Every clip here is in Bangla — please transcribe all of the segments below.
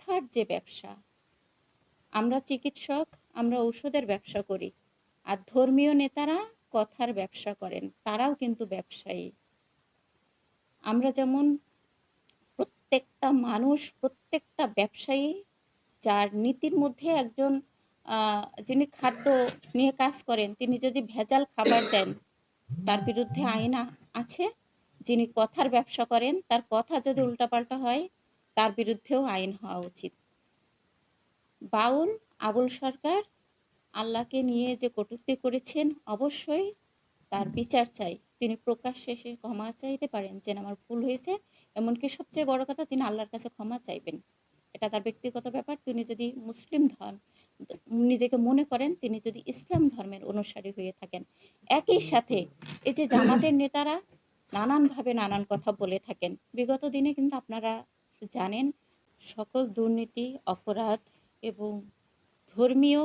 কথার যে ব্যবসা। আমরা চিকিৎসক, আমরা ঔষধের ব্যবসা করি। আর ধর্মীয় নেতারা কথার ব্যবসা করেন, তারাও কিন্তু ব্যবসায়ী। আমরা যেমন প্রত্যেকটা মানুষ, প্রত্যেকটা ব্যবসায়ী, যার নীতির মধ্যে একজন যিনি খাদ্য নিয়ে কাজ করেন, তিনি যদি ভেজাল খাবার দেন, তার বিরুদ্ধে আইন আছে। যিনি কথার ব্যবসা করেন, তার কথা যদি উল্টাপাল্টা হয় তার বিরুদ্ধেও আইন হওয়া উচিত। বাউল, আবুল সরকার আল্লাহকে নিয়ে যে কটূক্তি করেছেন, অবশ্যই তার বিচার চাই। তিনি প্রকাশ্যে এসে ক্ষমা চাইতে পারেন যে আমার ভুল হয়েছে। এমনকি সবচেয়ে বড় কথা, তিনি আল্লাহর কাছে ক্ষমা চাইবেন। এটা তার ব্যক্তিগত ব্যাপার। তিনি যদি মুসলিম ধর্ম, নিজেকে মনে করেন, তিনি যদি ইসলাম ধর্মের অনুসারী হয়ে থাকেন। একই সাথে এই যে জামাতের নেতারা নানানভাবে নানান কথা বলে থাকেন। বিগত দিনে কিন্তু আপনারা জানেন, সকল দুর্নীতি, অপরাধ এবং ধর্মীয়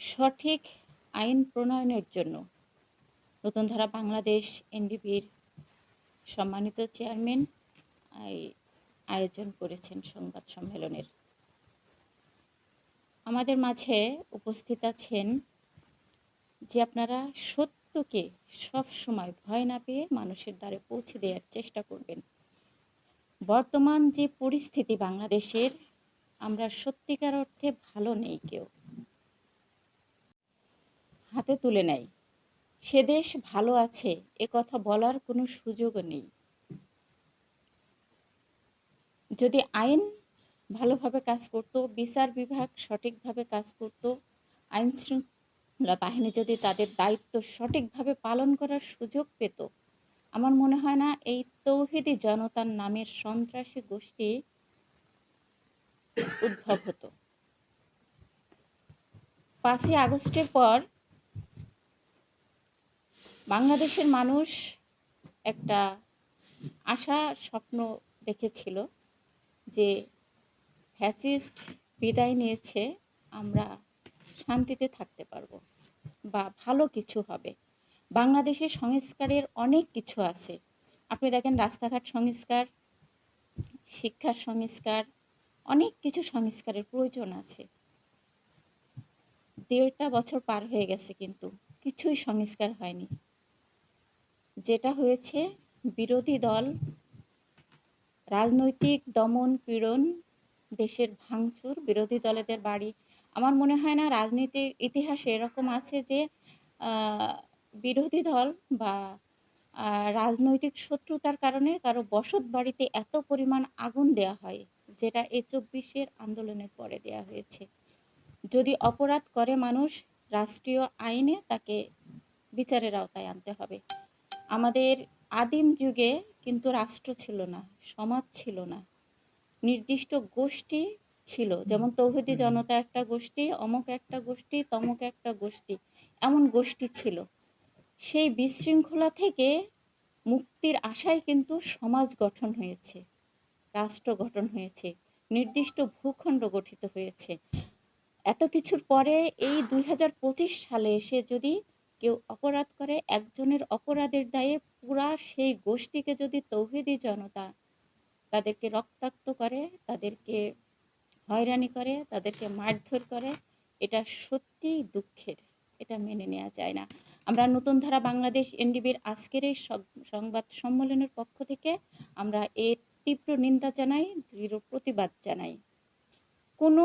সঠিক আইন প্রণয়নের জন্য নতুন ধারা বাংলাদেশ এনডিপির সম্মানিত চেয়ারম্যান আয়োজন করেছেন সংবাদ সম্মেলনের। আমাদের মাঝে উপস্থিত আছেন যে আপনারা সত্যকে সব সময় ভয় না পেয়ে মানুষের দ্বারে পৌঁছে দেওয়ার চেষ্টা করবেন। বর্তমান যে পরিস্থিতি বাংলাদেশের, আমরা সত্যিকার অর্থে ভালো নেই কেউ। হাতে তুলে নেয়। সে দেশ ভালো আছে, এ কথা বলার কোনো সুযোগও নেই। যদি আইন ভালোভাবে কাজ করত, বিচার বিভাগ সঠিকভাবে কাজ করত আইন শৃঙ্খলা বাহিনী যদি তাদের দায়িত্ব সঠিকভাবে পালন করার সুযোগ পেত আমার মনে হয় না এই তৌহিদি জনতার নামের সন্ত্রাসী গোষ্ঠী উদ্ভব হতো। পাঁচই আগস্টের পর বাংলাদেশের মানুষ একটা আশা, স্বপ্ন দেখেছিল যে ফ্যাসিস্ট বিদায় নিয়েছে, আমরা শান্তিতে থাকতে পারব বা ভালো কিছু হবে। বাংলাদেশের সংস্কারের অনেক কিছু আছে। আপনি দেখেন রাস্তাঘাট সংস্কার, শিক্ষার সংস্কার, অনেক কিছু সংস্কারের প্রয়োজন আছে। দেড়টা বছর পার হয়ে গেছে কিন্তু কিছুই সংস্কার হয়নি। যেটা হয়েছে, বিরোধী দল, রাজনৈতিক দমন পীড়ন, দেশের ভাঙচুর, বিরোধী দলেদের বাড়ি। আমার মনে হয় না রাজনীতির ইতিহাসে এরকম আছে যে বিরোধী দল বা রাজনৈতিক শত্রুতার কারণে কারও বসত বাড়িতে এত পরিমাণ আগুন দেয়া হয় যেটা এই চব্বিশের আন্দোলনের পরে দেয়া হয়েছে। যদি অপরাধ করে মানুষ রাষ্ট্রীয় আইনে তাকে বিচারের আওতায় আনতে হবে। আমাদের আদিম যুগে কিন্তু রাষ্ট্র ছিল না সমাজ ছিল না। নির্দিষ্ট গোষ্ঠী ছিল যেমন তৌহিদি জনতা একটা গোষ্ঠী অমুক একটা গোষ্ঠী তমুক একটা গোষ্ঠী এমন গোষ্ঠী ছিল। সেই বিশৃঙ্খলা থেকে মুক্তির আশায় কিন্তু সমাজ গঠন হয়েছে, রাষ্ট্র গঠন হয়েছে, নির্দিষ্ট ভূখণ্ড গঠিত হয়েছে। এত কিছুর পরে এই দুই হাজার পঁচিশ সালে এসে যদি কেউ অপরাধ করে, একজনের অপরাধের দায়ে পুরা সেই গোষ্ঠীকে যদি তৌহিদি জনতা তাদেরকে রক্তাক্ত করে, তাদেরকে হয়রানি করে, তাদেরকে মারধর করে, এটা সত্যিই দুঃখের। এটা মেনে নেওয়া যায় না। আমরা নতুন ধারা বাংলাদেশ এনডিবির আজকের এই সংবাদ সম্মেলনের পক্ষ থেকে আমরা এর তীব্র নিন্দা জানাই, দৃঢ় প্রতিবাদ জানাই। কোনো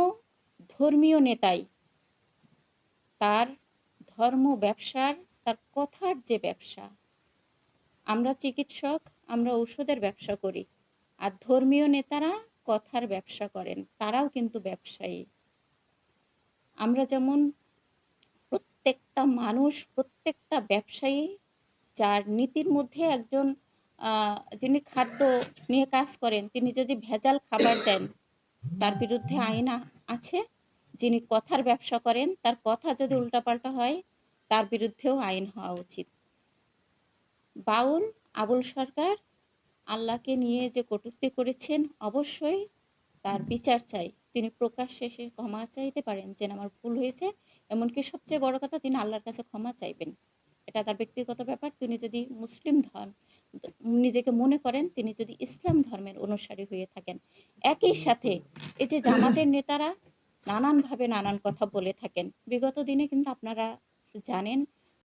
ধর্মীয় নেতাই তার ধর্ম ব্যবসার, তার কথার যে ব্যবসা, আমরা চিকিৎসক, আমরা ঔষধের ব্যবসা করি, আর ধর্মীয় নেতারা কথার ব্যবসা করেন, তারাও কিন্তু ব্যবসায়ী। আমরা যেমন প্রত্যেকটা মানুষ, প্রত্যেকটা ব্যবসায়ী যার নীতির মধ্যে একজন যিনি খাদ্য নিয়ে কাজ করেন, তিনি যদি ভেজাল খাবার দেন, তার বিরুদ্ধে আইন আছে। যিনি কথার ব্যবসা করেন, তার কথা যদি উল্টাপাল্টা হয়, তার বিরুদ্ধেও আইন হওয়া উচিত। বাউল, আবুল সরকার আল্লাহকে নিয়ে যে কটূক্তি করেছেন, অবশ্যই তার বিচার চাই। তিনি প্রকাশ্যে এসে ক্ষমা চাইতে পারেন যে, আমার ভুল হয়েছে। এমনকি সবচেয়ে বড় কথা, তিনি আল্লাহর কাছে ক্ষমা চাইবেন। এটা তার ব্যক্তিগত ব্যাপার। তিনি যদি মুসলিম ধর্ম নিজেকে মনে করেন, তিনি যদি ইসলাম ধর্মের অনুসারী হয়ে থাকেন, একই সাথে এই যে জামাতের নেতারা নানানভাবে নানান কথা বলে থাকেন। বিগত দিনে কিন্তু আপনারা জানেন